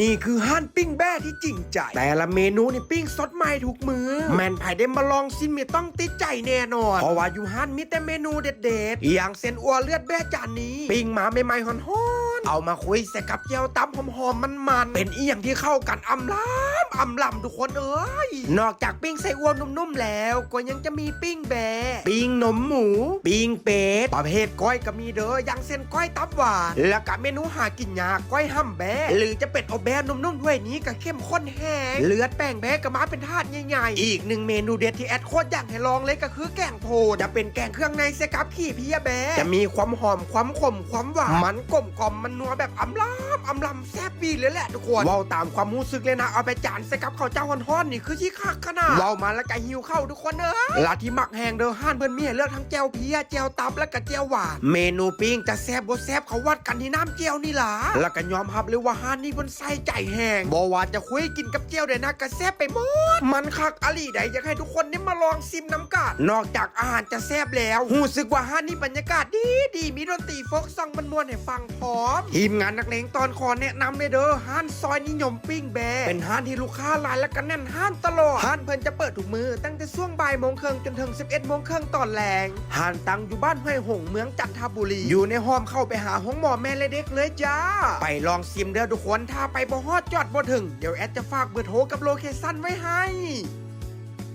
นี่คือห้านปิ้งแบ้ที่จริงใจ แต่ละเมนูนี่ปิ้งสดใหม่ทุกมือ แมนไผ่ได้มาลองซิมีต้องติดใจแน่นอน เพราะว่าอยู่ห้านมีแต่เมนูเด็ดๆ อย่างเส้นอัวเลือดแบ้จานนี้ ปิ้งมาใหม่ๆหอนๆ เอามาคุยใส่กับเจียวตำหอมๆมันๆเป็นอีอย่างที่เข้ากันอำล้ำอำลำทุกคนเอ้ยนอกจากปิ้งไส้อัวนุ่มๆแล้ว ก็ยังจะมีปิ้งแบะปิ้งหนมหมู ปิ้งเป็ดประเภทก้อยก็มีเด้ออย่างเส้นก้อยตับหวานแล้วก็เมนูหากินยากก้อยห้ำแบะหรือจะเป็ดอบแบะนุ่มๆด้วยนี้ก็เข้มข้นแห้งเลือดแป้งแบะก็มาเป็นทาดใหญ่ๆอีกหนึ่งเมนูเด็ดที่แอดโคตรอยากให้ลองเลยก็คือแกงโพดจะเป็นแกงเครื่องในเสกับขี้พียแบะจะมีความหอมความขมความหวานมันกลมกล่อมมันนัวแบบอำลำอำลำแซ่บบีเลยแหละทุกคนเว้าตามความรู้สึกเลยนะเอาไปจานใส่กับข้าวเจ้าฮ้อนๆนี่คือที่คักขนาดเว้ามาแล้วก็หิวเข้าวทุกคนเอ้ยลาที่มักแหงเด้อห้านเพิ่นมีให้เลือกทั้งแจวเพียแจวตับและก็แจวหวานเมนูปิ้งจะแซ่บบ่แซ่บเขาวัดกันที่น้ำเจียวนี่ล่ะแล้วก็ยอมรับเลยว่าห้านนี้เพิ่นใส่ใจแหงบ่ว่าจะคุยกินกับเจียวได้นะก็แซ่บไปหมดมันคักอลีใดอยากให้ทุกคนได้มาลองซิมน้ำกันนอกจากอาหารจะแซ่บแล้วรู้สึกว่าห้านนี้บรรยากาศดีดีมีดนตรีโฟกซองมันมวนๆให้ฟังพร้อมทีมงานนักเลงตอนคอแนะนำเลยเด้อห้านซอยนิยมปิ้งแบร์เป็นห้านที่ลูกค้าหลายและก็แน่นห้านตลอดห้านเพิ่นจะเปิดทุกมือ ตั้งแต่ช่วงบ่ายโมงครึ่งจนถึง 11โมงครึ่งตอนแรงห้านตั้งอยู่บ้านห้วยหงเมืองจันทบุรี อยู่ในห้อมเข้าไปหาห้องหมอแม่และเด็กเลยจ้า ไปลองซิมเด้อทุกคนถ้าไปบ่ฮอดจอดบ่ถึง เดี๋ยวแอดจะฝากเบอร์โทรกับโลเคชั่นไว้ให้